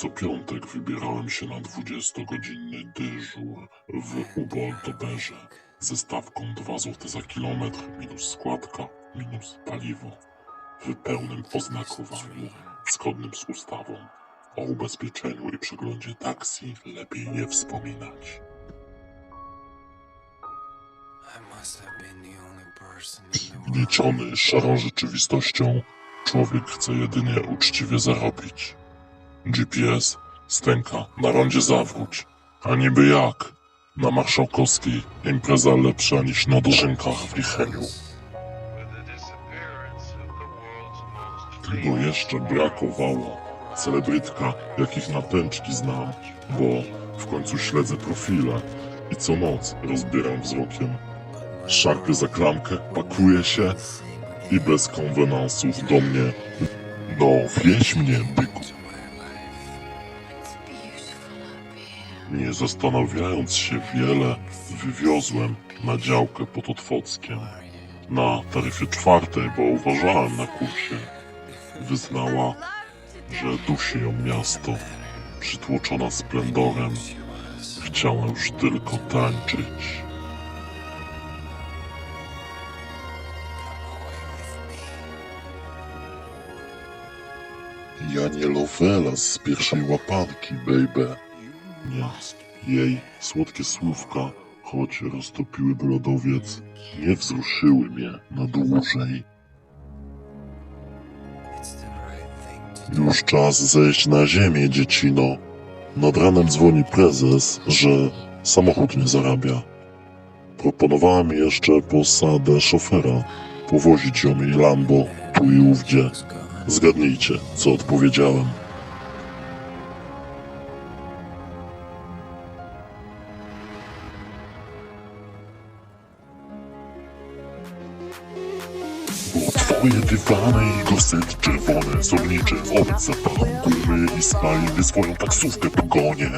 Co piątek wybierałem się na 20-godzinny dyżur w Uboltoberze ze stawką 2 zł za kilometr minus składka minus paliwo w pełnym oznakowaniu zgodnym z ustawą. O ubezpieczeniu i przeglądzie taksi lepiej nie wspominać. Gnieciony szarą rzeczywistością, człowiek chce jedynie uczciwie zarobić. GPS stęka, na rondzie zawróć. A niby jak? Na Marszałkowskiej impreza lepsza niż na dożynkach w Licheniu. Tylko jeszcze brakowało celebrytka, jakich na pęczki znam, bo w końcu śledzę profile i co noc rozbieram wzrokiem. Szarpię za klamkę, pakuję się i bez konwenansów do mnie. No, wieź mnie, byku. Nie zastanawiając się wiele, wywiozłem na działkę pod Otwockiem. Na taryfie czwartej, bo uważałem na kursie. Wyznała, że dusi ją miasto, przytłoczona splendorem. Chciała już tylko tańczyć. Ja nie Lovela z pierwszej łapanki, baby. Nie. Jej słodkie słówka, choć roztopiłyby lodowiec, nie wzruszyły mnie na dłużej. Już czas zejść na ziemię, dziecino. Nad ranem dzwoni prezes, że samochód nie zarabia. Proponowałem jeszcze posadę szofera, powozić ją jej Lambo tu i ówdzie. Zgadnijcie, co odpowiedziałem. Bo twoje dywany i gosety czerwone, solnicze, wobec zapachu gumy i spaliny swoją taksówkę pogonię.